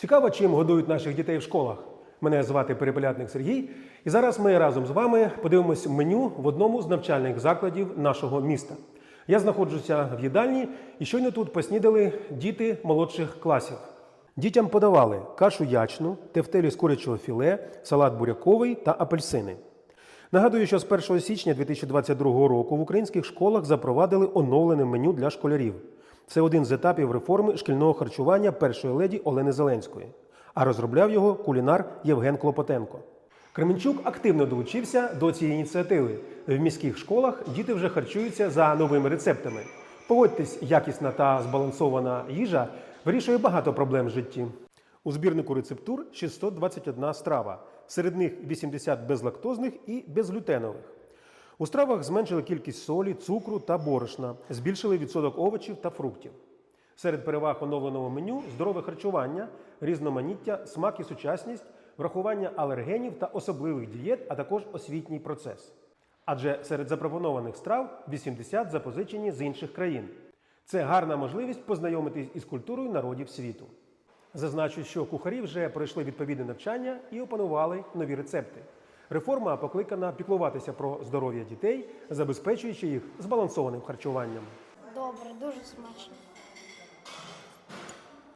Цікаво, чим годують наших дітей в школах. Мене звати Перепелятник Сергій, і зараз ми разом з вами подивимось меню в одному з навчальних закладів нашого міста. Я знаходжуся в їдальні, і щойно тут поснідали діти молодших класів. Дітям подавали кашу ячну, тефтелі з курячого філе, салат буряковий та апельсини. Нагадую, що з 1 січня 2022 року в українських школах запровадили оновлене меню для школярів. Це один з етапів реформи шкільного харчування першої леді Олени Зеленської. А розробляв його кулінар Євген Клопотенко. Кременчук активно долучився до цієї ініціативи. В міських школах діти вже харчуються за новими рецептами. Погодьтесь, якісна та збалансована їжа вирішує багато проблем в житті. У збірнику рецептур 621 страва. Серед них 80 безлактозних і безглютенових. У стравах зменшили кількість солі, цукру та борошна, збільшили відсоток овочів та фруктів. Серед переваг оновленого меню здорове харчування, різноманіття, смак і сучасність, врахування алергенів та особливих дієт, а також освітній процес. Адже серед запропонованих страв 80 запозичені з інших країн. Це гарна можливість познайомитись із культурою народів світу. Зазначу, що кухарі вже пройшли відповідне навчання і опанували нові рецепти. Реформа покликана піклуватися про здоров'я дітей, забезпечуючи їх збалансованим харчуванням. Добре, дуже смачно.